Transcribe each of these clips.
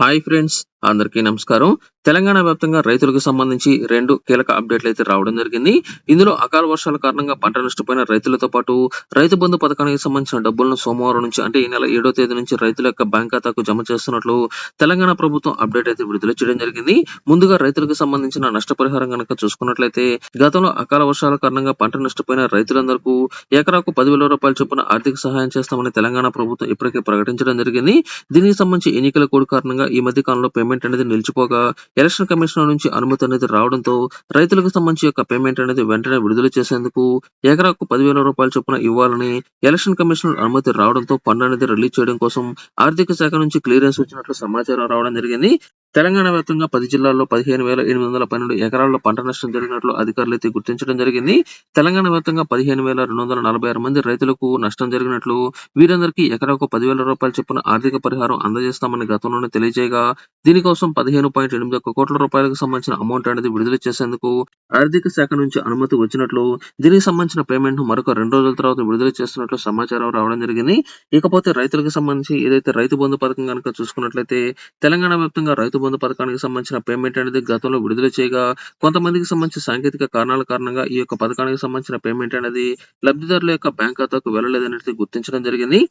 Hi friends అందరికీ నమస్కారం. తెలంగాణ వ్యాప్తంగా రైతులకు సంబంధించి రెండు కీలక అప్డేట్లు అయితే రావడం జరిగింది. ఇందులో అకాల వర్షాల కారణంగా పంట నష్టపోయిన రైతులతో పాటు రైతు బంధు పథకానికి సంబంధించిన డబ్బులను సోమవారం నుంచి అంటే ఈ నెల ఏడో తేదీ నుంచి రైతుల యొక్క బ్యాంక్ ఖాతాకు జమ చేస్తున్నట్లు తెలంగాణ ప్రభుత్వం అప్డేట్ అయితే విడుదల చేయడం జరిగింది. ముందుగా రైతులకు సంబంధించిన నష్టపరిహారం కనుక చూసుకున్నట్లయితే గతంలో అకాల వర్షాల కారణంగా పంట నష్టపోయిన రైతులందరికీ ఎకరాకు పదివేల రూపాయల చొప్పున ఆర్థిక సహాయం చేస్తామని తెలంగాణ ప్రభుత్వం ఇప్పటికే ప్రకటించడం జరిగింది. దీనికి సంబంధించి ఎన్నికల కోడ్ కారణంగా ఈ మధ్య కాలంలో పేమెంట్ అనేది నిలిచిపోగా ఎలక్షన్ కమిషనర్ నుంచి అనుమతి అనేది రావడంతో రైతులకు సంబంధించి యొక్క పేమెంట్ అనేది వెంటనే విడుదల చేసేందుకు ఎకరాకు పదివేల రూపాయల చొప్పున ఇవ్వాలని ఎలక్షన్ కమిషన్ అనుమతి రావడంతో ఫండ్ అనేది రిలీజ్ చేయడం కోసం ఆర్థిక శాఖ నుంచి క్లియరెన్స్ వచ్చినట్లు సమాచారం రావడం జరిగింది. తెలంగాణ వ్యాప్తంగా పది జిల్లాల్లో పదిహేను వేల ఎనిమిది వందల పన్నెండు ఎకరాల్లో పంట నష్టం జరిగినట్లు అధికారులు అయితే గుర్తించడం జరిగింది. తెలంగాణ వ్యాప్తంగా పదిహేను వేల రెండు వందల నలభై ఆరు మంది రైతులకు నష్టం జరిగినట్లు వీరందరికీ ఎకరాకు పదివేల రూపాయల చొప్పున ఆర్థిక పరిహారం అందజేస్తామని గతంలోనే తెలియజేయగా దీనికోసం పదిహేను పాయింట్ ఎనిమిది ఒక్క కోట్ల రూపాయలకు సంబంధించిన అమౌంట్ అనేది విడుదల చేసేందుకు ఆర్థిక శాఖ నుంచి అనుమతి వచ్చినట్లు దీనికి సంబంధించిన పేమెంట్ను మరొక రెండు రోజుల తర్వాత విడుదల చేస్తున్నట్లు సమాచారం రావడం జరిగింది. ఇకపోతే రైతులకు సంబంధించి ఏదైతే రైతు బంధు పథకం కనుక చూసుకున్నట్లయితే తెలంగాణ వ్యాప్తంగా రైతు బంధు పథకానికి సంబంధించిన పేమెంట్ అనేది గతంలో విడుదల చేయగా కొంతమందికి సంబంధించిన సాంకేతిక కారణాల కారణంగా ఈ యొక్క పథకానికి సంబంధించిన పేమెంట్ అనేది లబ్ధిదారుల యొక్క బ్యాంక్ ఖాతాకు వెళ్ళలేదనేది గుర్తించడం జరిగింది.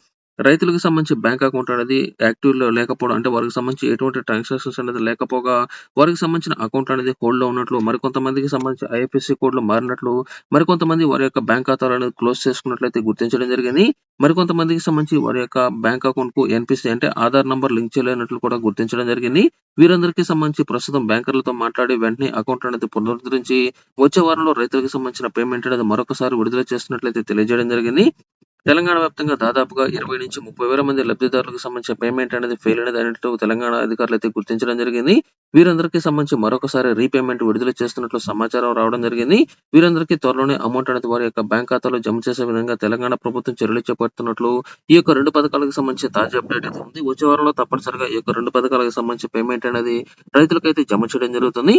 రైతులకు సంబంధించి బ్యాంక్ అకౌంట్ అనేది యాక్టివ్లో లేకపోవడం అంటే వారికి సంబంధించి ఎటువంటి ట్రాన్సాక్షన్స్ అనేది లేకపోగా వారికి సంబంధించిన అకౌంట్ అనేది హోల్డ్లో ఉన్నట్లు మరికొంతమందికి సంబంధించి ఐఎఫ్ఎస్సి కోడ్లు మారినట్లు మరికొంతమంది వారి యొక్క బ్యాంక్ ఖాతాలు అనేది క్లోజ్ చేసుకున్నట్లయితే గుర్తించడం జరిగింది. మరికొంతమందికి సంబంధించి వారి యొక్క బ్యాంక్ అకౌంట్కు ఎన్పిసి అంటే ఆధార్ నంబర్ లింక్ చేయలేనట్లు కూడా గుర్తించడం జరిగింది. వీరందరికీ సంబంధించి ప్రస్తుతం బ్యాంకర్లతో మాట్లాడి వెంటనే అకౌంట్ అనేది పునరుద్ధరించి వచ్చే వారంలో రైతులకు సంబంధించిన పేమెంట్ అనేది మరొకసారి విడుదల చేస్తున్నట్లయితే తెలియజేయడం జరిగింది. తెలంగాణ వ్యాప్తంగా దాదాపుగా ఇరవై నుంచి ముప్పై వేల మంది లబ్ధిదారులకు సంబంధించిన పేమెంట్ అనేది ఫెయిల్ అనేది అయినట్టు తెలంగాణ అధికారులు అయితే గుర్తించడం జరిగింది. వీరందరికీ సంబంధించి మరొకసారి రీపేమెంట్ విడుదల చేస్తున్నట్లు సమాచారం రావడం జరిగింది. వీరందరికీ త్వరలోనే అమౌంట్ అనేది వారి యొక్క బ్యాంక్ ఖాతాలో జమ చేసే విధంగా తెలంగాణ ప్రభుత్వం చర్యలు చేపడుతున్నట్లు ఈ యొక్క రెండు పథకాలకు సంబంధించి తాజా అప్డేట్ అయితే ఉంది. వచ్చే వారంలో తప్పనిసరిగా ఈ యొక్క రెండు పథకాలకు సంబంధించి పేమెంట్ అనేది రైతులకైతే జమ చేయడం జరుగుతుంది.